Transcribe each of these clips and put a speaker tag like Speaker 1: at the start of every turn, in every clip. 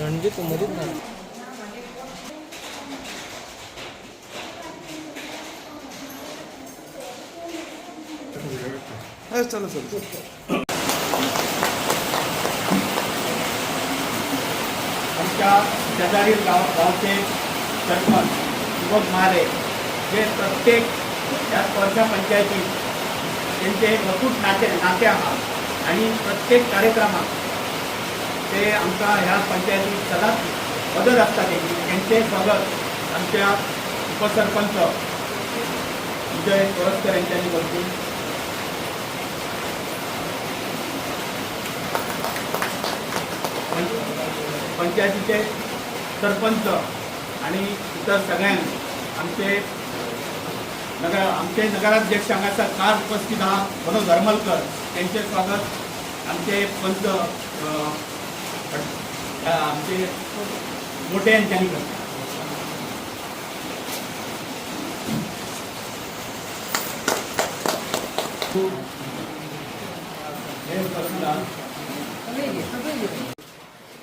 Speaker 1: रणजित नाही चला चला.
Speaker 2: आमच्या शेजारील गाव गावचे सरपंच सुबोध महाले जे प्रत्येक या स्पर्धा पंचायतीत त्यांचे अतूट नाते नाते आहात. आणि प्रत्येक कार्यक्रमात ते आमच्या ह्या पंचायतीत सदाच मदत असतात त्यांची. त्यांचे स्वागत आमच्या उपसरपंच विजय कोरसकर यांच्यानी करतो पंचायतीचे सरपंच आणि इतर सगळ्यांनी आमचे नगर आमचे नगराध्यक्ष हांगासर खास उपस्थित आहात मनोज धर्मलकर त्यांचे स्वागत. आमचे पंत आमचे मोठे यांच्यानी करतात.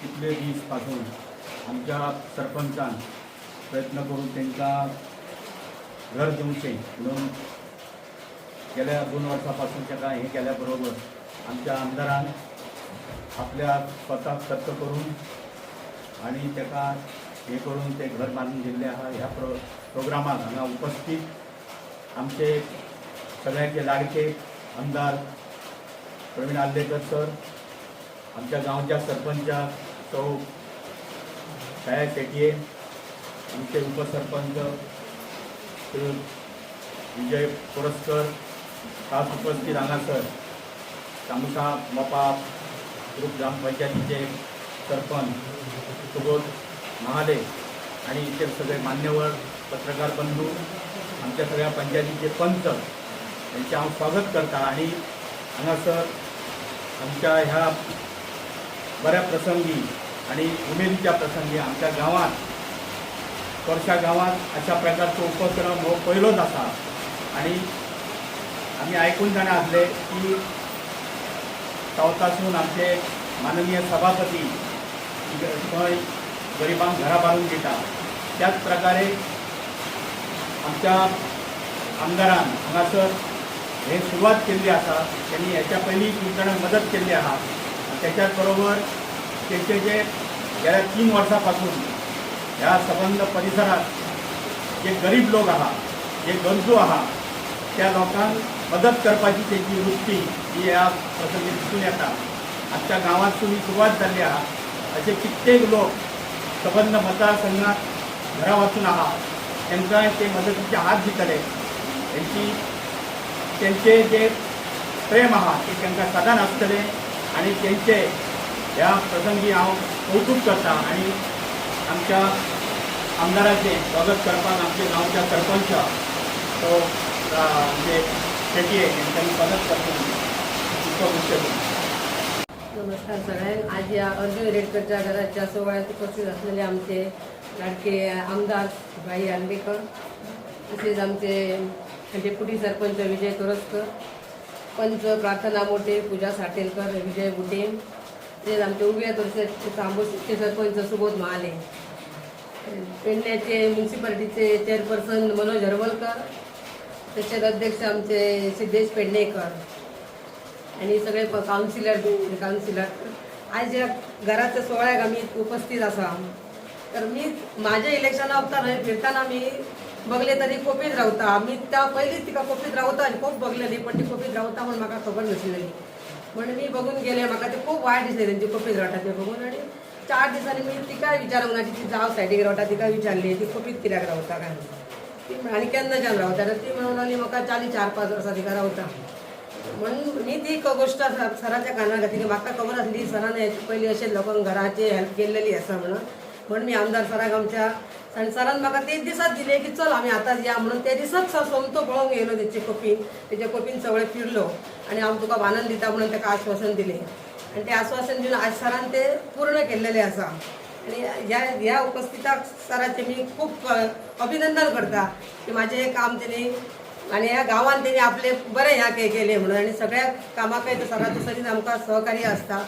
Speaker 2: कितले दीसपासून आमच्या सरपंचान प्रयत्न करून त्यांचा घर दिवचे म्हणून गेल्या दोन वर्सापासून त्याला हे केल्याबरोबर आमच्या आमदारान आपल्या स्वतः खर्च करून आणि त्याका हे करून ते घर बांधून दिले आहा. ह्या प्रो प्रोग्रामाक हांगा उपस्थित आमचे सगळ्यांचे लाडके आमदार प्रवीण आल्लेकर सर आमच्या गावच्या सरपंचा सौ छाया शेटये आमचे उपसरपंच श्री विजय पुरस्कर खास उपस्थित हांगासर तामुसा मोपा ग्रुप ग्रामपंचायतीचे सरपंच सुबोध महाले आणि इतर सगळे मान्यवर पत्रकार बंधू आमच्या सगळ्या पंचायतीचे पंच यांचे हांव स्वागत करता आणि हांगासर आमच्या ह्या बऱ्या प्रसंगी आणि उमेदीच्या प्रसंगी आमच्या गावात वर्षा गावात अशा प्रकारचो उपक्रम हो पहिलोच आसा आणि आम्ही ऐकून जाणा आसले की सावतासून आमचे माननीय सभापती थंय गरिबांक घरा बांधून दिता त्याच प्रकारे आमच्या आमदारान हांगासर हे सुरुवात केल्ली आसा त्यांनी ह्याच्या पयलीं तुमच्याकडे मदत केल्ली आहा त्याच्याच बरोबर त्यांचे जे गेल्या तीन वर्सांपासून ह्या संबंध परिसरात जे गरीब लोक आहात जे गरजू आहात त्या लोकांक मदत करपाची त्यांची वृत्ती ही ह्या प्रसंगी दिसून येता आमच्या गांवांतसून ही सुरुवात जाल्ली आहा असे कित्येक लोक संबंध मतदारसंघात घरा वचून आहात. त्यांना ते मदतीचे हात दितले त्यांची त्यांचे जे प्रेम आहात ते त्यांना सदान आसतले आणि त्यांचे ह्या प्रसंगी हांव कौतुक करता आणि आमच्या आमदाराचे स्वागत करपाक आमचे गावच्या सरपंच तो म्हणजे शेटये त्यांनी स्वागत करतो. मुख्य
Speaker 3: नमस्कार सगळ्यांक आज या अर्जुन रेडकरच्या घराच्या सोहळ्यात उपस्थित असलेले आमचे लाडके आमदार भाई आंबेकर तसेच आमचे डेप्युटी सरपंच विजय तोरसकर पंच प्रार्थना मोठे पूजा साटेलकर विजय बुटे तसेच आमचे उभ्या तोरसेचे तांबूचे सरपंच सुबोध महाले. पेडण्याचे म्युन्सिपाल्टीचे चेअरपर्सन मनोज हरवलकर तसेच अध्यक्ष आमचे सिद्धेश पेडणेकर आणि सगळे काउन्सिलर म्हणजे काउन्सिलर आज या घराच्या सोहळ्याक आम्ही उपस्थित असा तर मी माझ्या इलेक्शना वक्तान फिरताना मी बघले तरी कोपीत रावता. मी त्या पयलींच तिका कोपीत रावता आनी खूप बघलेली पण ती कोपीत रावता म्हण म्हाका खबर नाशिल्ली म्हणून मी बघून गेले म्हाका ते खूप वायट दिसले त्यांची कोपीत रावता ते बघून आणि चार दिसांनी मी तिका विचारूंक ना ती जाव सायडीक रावता तिका विचारली ती खोपीत कित्याक रावता काय? ती म्हण- आनी केन्नाच्यान रावता ती म्हणून लागली म्हाका चाली चार पांच वर्सां तिका रावता म्हणून मी ती गोश्ट गोष्ट सराच्या कानार घातली म्हाका खबर आसली सरान याची पयलीं अशें लोकांक घराची हेल्प केल्लेली आसा म्हणून. म्हणून मी आमदार सराक आमच्या आनी सरान म्हाका ते दिसात दिले की चल आमी आतांच या म्हणून ते दिसात सोमतो पळोवंक येयलो तेचे कोपीन. तेच्या कोपीन सगळे फिरलो. आनी हांव तुका आनंद दिता म्हणून ताका आश्वासन दिलें. आनी तें आश्वासन दिवन आज सरान ते पूर्ण केल्लेलें आसा आनी ह्या ह्या उपस्थिताक सराचे मी खूप अभिनंदन करता की माझे हे काम त्यांनी आणि ह्या गावात त्यांनी आपले बरे ह्या काही केले म्हणून. आणि सगळ्या कामाकय तर सरांचं सरीत आमकां सहकार्य असता.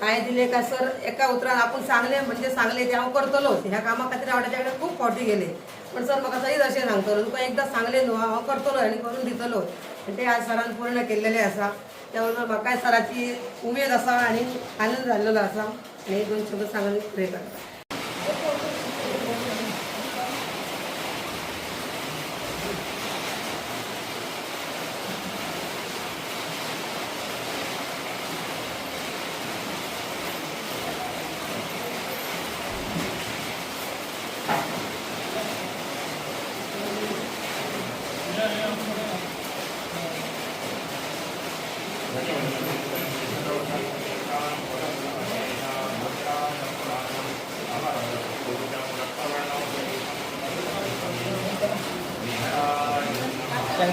Speaker 3: काय दिले का सर? एका उतरान आपण सांगले म्हणजे सांगले ते हांव करतलोच. ह्या कामा खातीर हांव ताच्या कडेन खूप फावटी गेले. पण सर म्हाका सरीत अशें सांगतलो तुका एकदां सांगले न्हू हांव करतलो आनी करून दितलो आनी ते आज सरान पूर्ण केलेले आसा त्यामुळे बाकाय सराची उमेद असा आणि आनंद झालेला असा आणि दोन शब्द सांगायला प्रे करता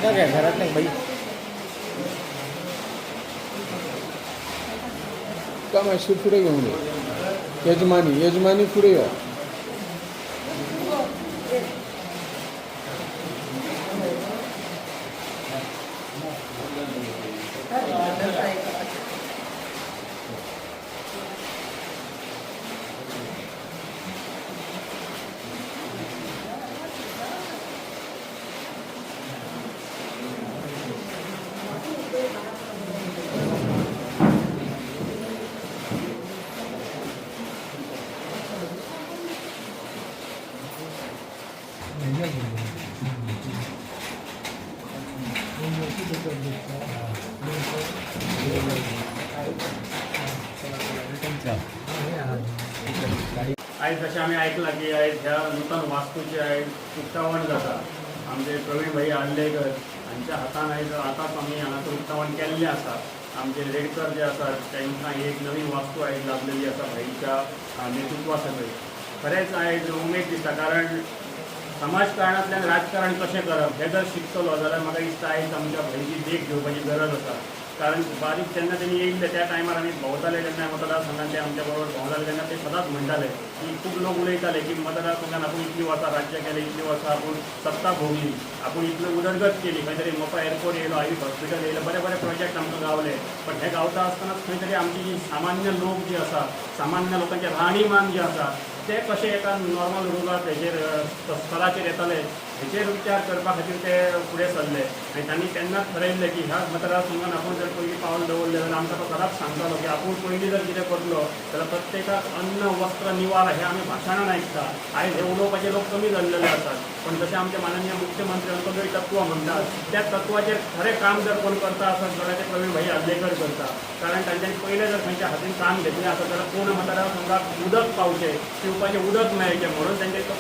Speaker 1: त्यांना काय घरात नाही बाई. का मातशी पुढे घेऊन ये. यजमानी यजमानी पुढे या.
Speaker 4: आज आम्ही ऐकला की आज ह्या नूतन वास्तूचे आहे उक्तावण जाता आमचे प्रवीण भाई आंडेकर हांच्या हातान आयज आतांच आमी हांगासर उक्तावण केल्लें आसा आमचे रेडकर जे आसात तांकां एक नवीन वास्तू आयज लाभलेली आसा भाईच्या अ, नेतृत्वा सकयल खरेंच आयज उमेद दिसता कारण समाजकारणांतल्यान राजकारण कशें करप हें जर शिकतलो जाल्यार म्हाका दिसता आयज आमच्या भयची देख घेवपाची गरज आसा कारण बारीक जेन्ना तेणी तर त्या टायमार आमी भोंवताले जेन्ना मतदारसंघात ते आमच्या बरोबर भोंवताले तेन्ना ते सदांच म्हणटाले की खूप लोक उलयताले की मतदारसंघात आपूण इतली वर्सां राज्य केले इतली वर्सां आपूण सत्ता भोगली आपूण इतली उदरगत केली खंय तरी मोपा एअरपोर्ट येयलो आयुष हॉस्पिटल येयलो बरे बरे प्रोजेक्ट आमकां गावले. पण हे गावता आसतनाच खंय तरी आमची जी सामान्य लोक जे आसा सामान्य लोकांचे राहणीमान जे आसा ते कशे एका नॉर्मल रुलार हेचेर अ, येताले हेचेर विचार करपा खातीर ते फुडें सरले आनी तांणी तेन्नाच थरयल्लें की ह्या मतदारसंघान आपूण जर पयलीं पावल दवरलें जाल्यार आमकां तो सदांच सांगतालो की आपूण पयलीं जर कितें करतलो जाल्यार प्रत्येकाक अन्न वस्त्र निवार हे आमी भाशणान आयकता आयज हे उलोवपाचे लोक कमी जाल्लेले आसात पण जशें आमचे माननीय मुख्यमंत्री अंत्योदय तत्व म्हणटात त्या तत्वाचेर खरें काम जर कोण करता आसत जाल्यार ते प्रवीण भाई आर्लेकर करता कारण तांच्यानी पयलें जर खंयच्या हातीन काम घेतलें आसत जाल्यार पूर्ण मतदारसंघाक उदक पावचें पिवपाचें उदक मेळचें म्हणून तांचे तो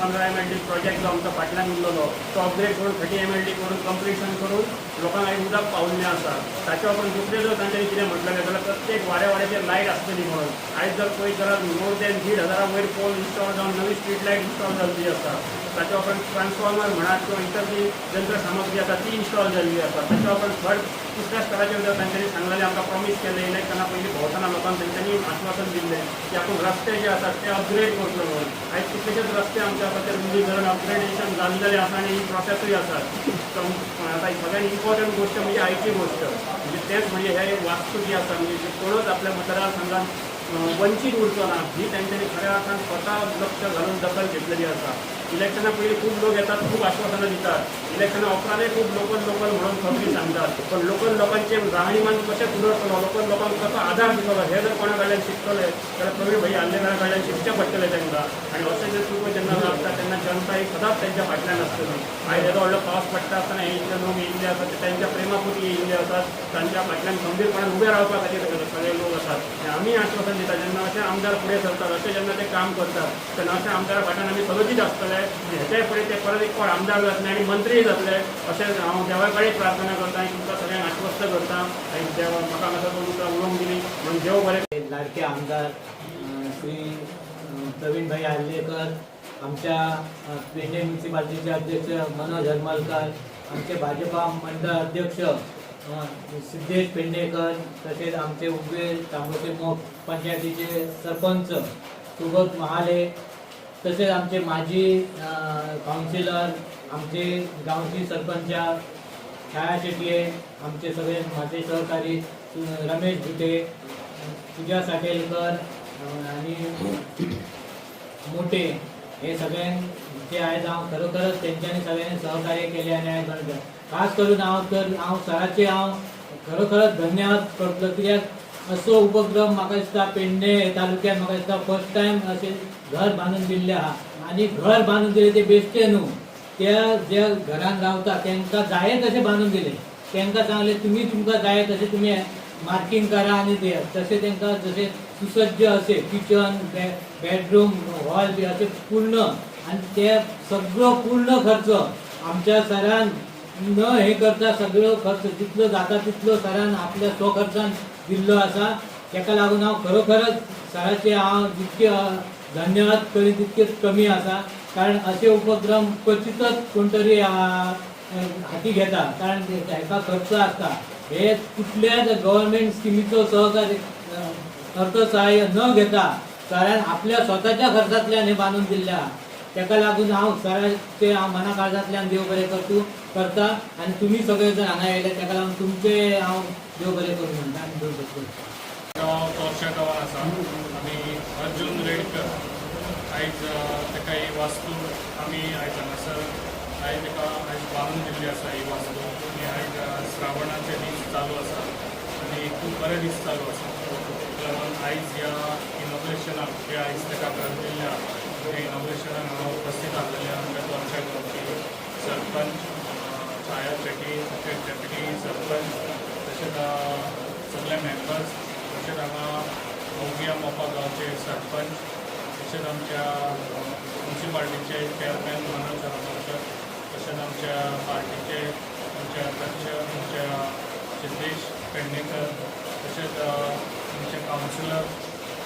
Speaker 4: पंदरा एम एल डी प्रोजेक्ट जो आमचो फाटल्यान उरलेलो तो अपग्रेड करून थर्टी एम एल डी करून कंप्लिशन करून लोकांक आयज उदक पावल्लें आसा ताच्या उपरांत दुसरें जर तांच्यांनी कितें म्हटलेलें जाल्यार प्रत्येक वाड्या वाड्याचेर लायट आसतली म्हणून. आयज जर पळयत जाल्यार मोर देन दीड हजारा वयर पोल इन्स्टॉल जावन नवी स्ट्रीट लायट इन्स्टॉल जाल्ली आसा ताचो आपण ट्रान्सफॉर्मर म्हणा किंवा इतर जी यंत्रसामग्री आसा ती इन्स्टॉल जाल्ली आसा ताचो आपण थर्ड तिसऱ्या स्तराचेर जर तांच्यांनी सांगलेलें आमकां प्रॉमीस केलें इलेक्शना पयलीं भोंवतना लोकांक तांच्यांनी आश्वासन दिल्लें की आपूण रस्ते जे आसात ते अपग्रेड करतलो म्हणून. आयज कितलेशेच रस्ते आमच्या आसा ते रुंदीकरण अपग्रेडेशन जाल्लेले आसा आनी ही प्रोसेसूय आसा आतां आता सगळ्यात इम्पॉर्टंट गोष्ट म्हणजे आयची गोष्ट. म्हणजे तेच म्हणजे हे वास्तू जी आसा म्हणजे कोणूच आपल्या मतदारसंघात अं, वंचीत उरचो ना ही तांच्यांनी खऱ्या अर्थान स्वता लक्ष घालून दखल घेतलेली आसा इलेक्शना पयलीं खूब लोक येतात खूब आश्वासनं दितात. इलेक्शना उपरांतय खूब लोकल लोकल म्हणून खबरी सांगतात. पण लोकल लोकांचे राहणीमान कशें सुदरतलो लोकल लोकांक कसो
Speaker 5: आधार दितलो हे जर कोणा कडल्यान शिकतले जाल्यार प्रवीण भाई आल्लेकारा कडल्यान शिकचें पडटलें तांकां आनी अशें जे चुको जेन्ना लागता तेन्ना जनता ही सदांच तांच्या फाटल्यान आसतली आयज येदो व्हडलो पावस पडटा आसतना हे इतले लोक येयल्ले आसात ते तांच्या प्रेमापुती येयल्ले आसात तांच्या फाटल्यान खंबीरपणान उबे रावपा खातीर सगळे लोक आसात आनी आमी आश्वासन दिता जेन्ना अशे आमदार फुडें सरतात अशें जेन्ना ते काम करतात तेन्ना अशें आमदारा फाटल्यान आमी सगळींच आसतले आनी हेच्याय फुडें ते परत एक फावट आमदार जातले आनी मंत्री जातले अशें हांव देवा कडेन प्रार्थना करता आनी तुमकां सगळ्यांक आश्वस्त करता. आनी देवा म्हाका मातसो दोन तुमकां उलोवंक दिली म्हणून देव बरें.
Speaker 6: लाडके आमदार श्री प्रवीण भाई आर्लेकर आमच्या अ, म्युन्सिपाल्टीचे अध्यक्ष मनोज हरमलकर आमचे भाजपा मंडळ अध्यक्ष सिद्धेश पेंडेकर तसेच आमचे उबे तांबोचे मोठ पंचायतीचे सरपंच सुबोध महाले तसेच आमचे माजी काउन्सिलर आमचे गावची सरपंच छाया शेट्ये आमचे सगळे माझे सहकारी रमेश भुटे पूजा साटेलकर आणि मोठे हे सगळ्यांचे आयज हांव खरोखरच तेंच्यांनी सगळ्यांनी सहकार्य केले आनी हांवें खास करून हांव तर हांव सराचे हांव खरोखरच धन्यवाद. करतलो कित्याक असो उपक्रम म्हाका दिसता पेडणे तालुक्यात म्हाका दिसता फर्स्ट टायम अशें घर बांदून दिल्लें आहा आनी घर बांदून दिलें ते बेश्टे न्हू त्या ज्या घरान रावता तांकां जाय तशें बांदून दिलें. तांकां सांगलें तुमी तुमकां जाय तशें तुमी मार्किंग करा आनी दियात तशें तांकां जशें सुसज्ज अशें किचन बेडरूम हॉल बी अशें पूर्ण. आनी ते सगळो पूर्ण खर्च आमच्या सरान न हे करता सगळो खर्च जितलो जाता तितलो सरान आपल्या स्वखर्चान दिल्लो आसा. ताका लागून हांव खरोखरच सराचे हांव जितके धन्यवाद करी तितकेच कमी आसा. कारण असे उपक्रम क्वचितच कोण तरी हाती घेता. कारण ते- हाका खर्च आसता हे कुठल्याच गव्हर्मेंट स्किमीचो सहकार्य अर्थसहाय्य न घेता सरान आपल्या स्वताच्या खर्चातल्यान हे बांदून दिल्ले आहा ताका लागून हांव सराचे हांव मना काळजांतल्यान देव बरें करतू. करता आनी तुमी सगळे जर हांगा येयले ताका लागून तुमचे हांव देव बरें करूं म्हणटा आनी देव बरें करूं
Speaker 5: गांव तोरशा गांवान आसा आनी अर्जून रेडकर आयज ताका तेका ही वास्तू आमी आयज हांगासर आयज तेका आयज बांदून दिल्ली आसा ही वास्तू. आनी आयज श्रावणाचे दीस चालू आसा आनी खूब बरे दीस चालू आसा लागून आयज ह्या इनॉग्रेशनाक जे आयज तेका घरा दिल्ल्या त्या इनॉग्रेशनाक हांव उपस्थित आसलेले आमच्या तोरशा गांवची सरपंच आयर छाया शेट्टी डेप्युटी सरपंच तशेंच सगळे मेंबर्स तशेंच हांगा मोगिया मोपा गांवचे सरपंच तशेंच आमच्या म्युन्सिपाल्टीचे चेअरमॅन मनोज हरमलकर तशेंच आमच्या पार्टीचे आमचे अध्यक्ष आमच्या सिद्धेश पेडणेकर तशेंच आमचे कावन्सिलर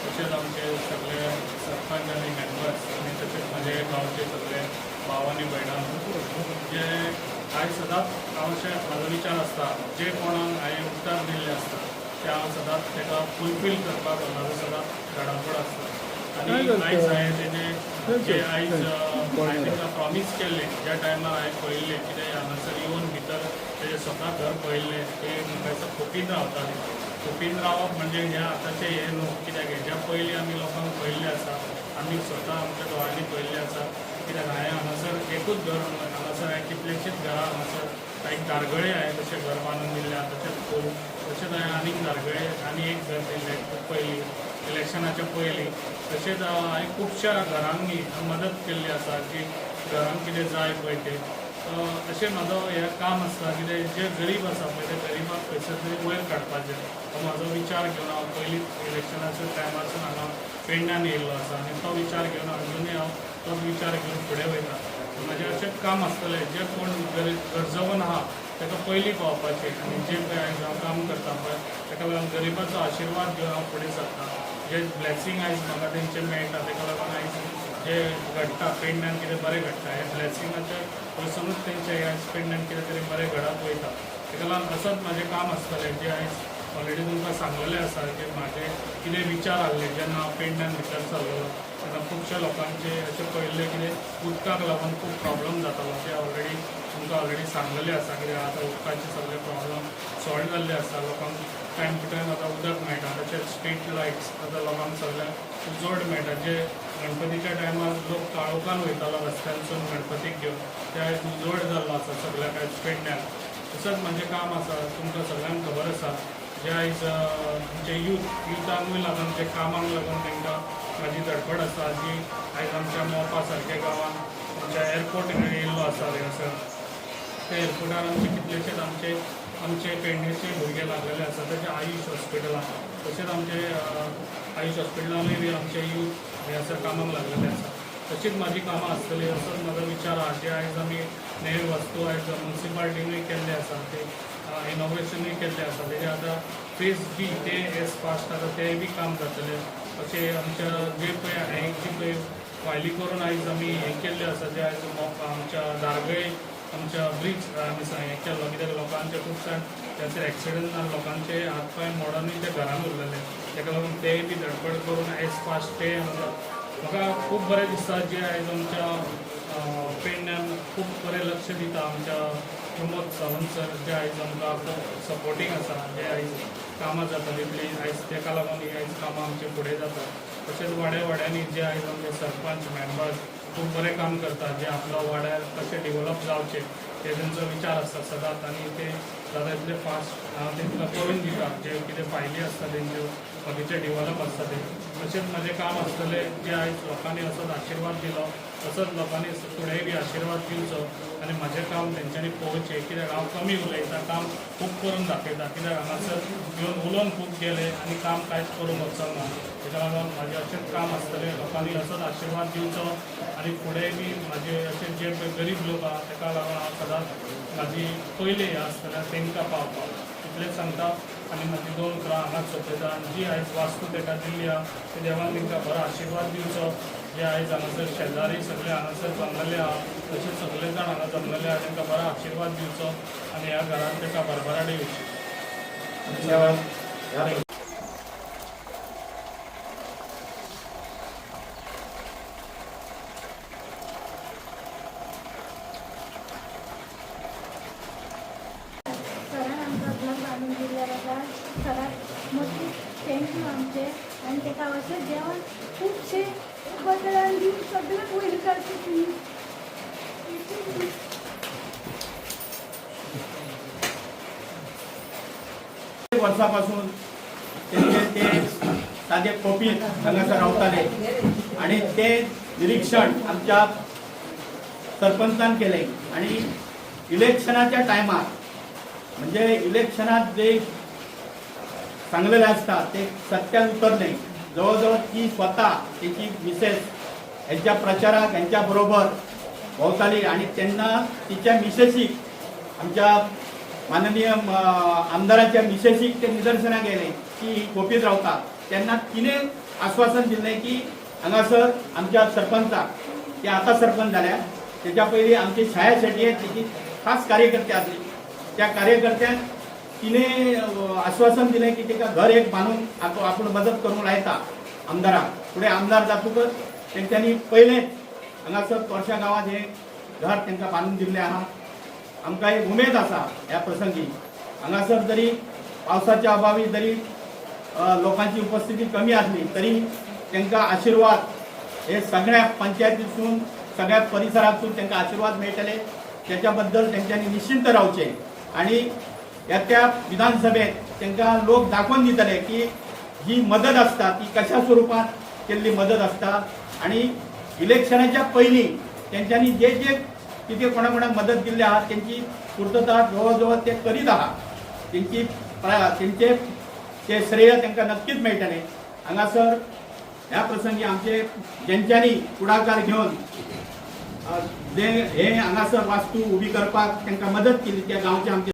Speaker 5: तशेंच आमचे सगळे सरपंच आनी मेंबर्स आनी तशेंच म्हजे गांवचे सगळे भाव आनी भयणां जे आयज सदांच हांव अशें म्हाजो विचार आसता जे कोणाक हांवें उतर दिल्ले आसता ते हांव सदांच ताका फुलफील करपाक म्हाजो सदांच धडापड आसता आनी आयज हांवें तेजे जे आयज हांवें ताका प्रॉमीस केल्ले ज्या टायमार हांवें पळयल्लें कितें हांगासर येवन भितर तेजें स्वता घर पळयल्लें ते म्हाका दिसता खोपीन रावताले खोपीन रावप म्हणजे हे आतांचे हे न्हू कित्याक हेज्या पयलीं आमी लोकांक पळयल्लें आसा आमी स्वता आमच्या दोळांनी पळयल्लें आसा कित्याक हांवें हांगासर एकूच घर हांगासर हांवें कितलेशीच घरां हांगासर कांय दारगळे हांवें तशें घर बांदून दिल्लें तशेंच पूल तशेंच हांवें आनीक दारगळे आनी एक घर दिल्लें पयलीं इलेक्शनाच्या पयलीं तशेंच हांवें खुबश्या घरांनी मदत केल्ली आसा की घरांक कितें जाय पळय तें अशें म्हाजो हें काम आसता कितें जे गरीब आसा पळय ते गरिबाक पयशे तरी वयर काडपाचें. हो म्हाजो विचार घेवन हांव पयलींच इलेक्शनाच्या टायमारसून हांगा पेडण्यान येयल्लो आसा. आनी तो विचार घेवन अजुनूय हांव तोच विचार घेवन फुडें वयता. म्हजें अशें काम आसतलें जे कोण गरीब गरजवंत आहा ताका पयलीं पावपाचें. आनी जे पळय आयज हांव काम करता पळय ताका लागून गरिबाचो आशिर्वाद घेवन हांव फुडें सरता. जे ब्लॅसिंग आयज म्हाका तेंचे मेळटा ताका लागून आयज जे घडटा पेडण्यान कितें बरें घडटा हे ब्लॅसिंगाचे पयसूनच तेंचे आयज पेडण्यान कितें तरी बरें घडत वयता ताका लागून असोच म्हाजें काम आसतलें जें आयज ऑलरेडी तुमकां सांगलेलें आसा की म्हाजे कितें विचार आहले जेन्ना हांव पेडण्यान भितर सरलो तेन्ना खुबश्या लोकांचे अशें पळयल्लें कितें उदकाक लागून खूब प्रॉब्लम जातालो ते ऑलरेडी तुमकां ऑलरेडी सांगलेलें आसा कित्याक आतां उदकाचे सगळे प्रॉब्लम सॉल्व जाल्ले आसा लोकांक टायम टू टायम आतां उदक मेळटा तशेंच स्ट्रीट लायट्स आतां लोकांक सगळ्यांक उजोड मेळटा जे गणपतीच्या टायमार लोक काळोखान वयतालो रस्त्यांसून गणपतीक घेवन त्या उजोड जाल्लो आसा सगळ्या आयज पेडण्यान तसंच म्हजें काम आसा तुमकां सगळ्यांक खबर आसा Uh, जे आयज आमचे यूथ युथांकूय लागून जे कामाक लागून तांकां म्हाजी धडपड आसा जी आयज आमच्या मोपा सारक्या गांवांत आमच्या एअरपोर्ट येयल्लो आसा हांगासर त्या एअरपोर्टार आमचे कितलेशेच आमचे आमचे पेडणेचे भुरगे लागलेले आसा तेचे आयुश हॉस्पिटलां तशेंच आमचे आयुश हॉस्पिटलांतूय बी आमचे यूथ हे आसा कामाक लागलेले आसा तशीच माझी कामां आसतली असोच म्हजो विचार आहा जे आयज आमी नवे वस्तू आयज म्युन्सिपाल्टीनूय केल्ले आसा ते. इनोव्हेशनूय केल्लें आसा तेजे म्हणजे आतां. फेज बी ते एज फास्ट आसा तेय बी काम जातले अशें आमच्या जे पळय हांवें जी पळय फायली करून आयज आमी हें केल्लें आसा जे आयज आमच्या दारगळे आमच्या ब्रिज आमी हें केल्लो कित्याक लोकांचे खुबशे त्याचे एक्सिडंट जावन लोकांचे हात पांय मोडूनय ते घरान उरलेले. ताका लागून तेय बी धडपड करून एज फास्ट ते आमकां म्हाका खूब बरें दिसता जे आयज आमच्या पेडण्यान खूब बरें लक्ष दिता आमच्या प्रमोद सावंत सर जे आयज आमकां खूब सपोर्टींग आसा जे आयज कामां जाता तितली आयज ताका लागून ही आयज कामां आमची फुडें जाता तशेंच वाड्या वाड्यांनी जे आयज आमचे सरपंच मेंबर्स खूब बरें काम करता जे आपलो वाड्यार कशें डेवलप जावचें ते तेंचो विचार आसता सदांच आनी ते जाता तितले फास्ट हांव तेंकां करून दिता जे कितें फायली आसता तेंच्यो बाकीचे डेवलप आसता ते तशेंच म्हजें काम आसतलें जे आयज लोकांनी असोच आशिर्वाद दिलो. तसंच लोकांनी फुडेंय बी आशिर्वाद दिवचो आनी म्हजें काम तेंच्यांनी पळोवचें कित्याक हांव कमी उलयता काम खूब करून दाखयता कित्याक हांगासर येवन उलोवन खूब गेले. आनी काम कांयच करूंक वचोंक ना तेका लागून म्हाजें अशेंच काम आसतलें लोकांनी असोच आशिर्वाद दिवचो आनी फुडें बी म्हाजे अशे जे गरीब लोक आहा तेका लागून हांव सदांच म्हाजी पयली हें आसतलें तांकां पावपाक इतलेंच सांगता आनी म्हाजी दोन घरां हांगाच सोंपयता आनी जी आयज वास्तू ताका दिल्ली आहा ते देवान तांकां बरो आशिर्वाद दिवचो जे आयज हांगासर शेजारी सगळे हांगासर जमलेले आहा तशें सगळे जाण हांगा जमलेले आहा तांकां बरो आशिर्वाद दिवचो आनी ह्या घरान ताका भरभराट येवची
Speaker 2: धन्यवाद
Speaker 7: सरान आमकां घर बांदून दिल्यार आसा सराक मोठी थँक्यू आमचे आनी ताका अशें जेवण खुबशे बदलान दिवन सगळें वयर करता तुमी
Speaker 2: वर्षापासून त्यांचे ते साधे कोपीत हांगासर रावताले आणि ते निरीक्षण आमच्या सरपंचान केले. आणि इलेक्शनाच्या टायमार म्हणजे इलेक्शनात जे सांगलेले असतात ते सत्यात उतरले. जवळजवळ ती स्वतः त्याची मिसेस यांच्या प्रचाराक यांच्याबरोबर भोवताली आणि त्यांना तिच्या मिसेसीक आमच्या माननीय आमदाराच्या मिसेसीक ते निदर्शनाक गेले की गोपीत रावता. त्यांना तिने आश्वासन दिले की हांगासर आमच्या सरपंचाक ते आता सरपंच झाल्या. त्याच्या पयलीं आमची छाया शेट्टी आहेत. त्याची खास कार्यकर्ते असली त्या कार्यकर्त्यान तिने आश्वासन दिलें की तिका घर एक बांदून आपण आपूण मदत करूंक लायता आमदाराक पुढे आमदार जातकच तेंच्यांनी पहिले हांगासर तोरशा गांवांत हे घर त्यांना बांदून दिल्लें आहा. आमकां एक उमेद आसा ह्या प्रसंगी. हांगासर जरी पावसाच्या अभावी जरी लोकांची उपस्थिती कमी आसली तरी तांकां आशिर्वाद हे सगळ्या पंचायतीसून सगळ्या परिसरातून तांकां आशिर्वाद मेळटले त्याच्या बद्दल तेंच्यांनी निश्चिंत रावचे आणि येत्या विधानसभेत तांकां लोक दाखोवन दितले की जी मदत आसता ती कशा स्वरूपात केल्ली मदत आसता आणि इलेक्शनाच्या पयलीं तेंच्यांनी जे जे कितें कोणाकोणा मदत दिल्ली आहा त्यांची पूर्तता जवळ जवळ ते करीत आहात. तेंची त्यांचे तेंचे ते श्रेय त्यांना नक्कीच मेळटले हांगासर ह्या प्रसंगी आमचे जेंच्यांनी पुढाकार घेवन जे हे हांगासर वास्तू उबी करपाक तांकां मदत केली त्या गांवचे आमचे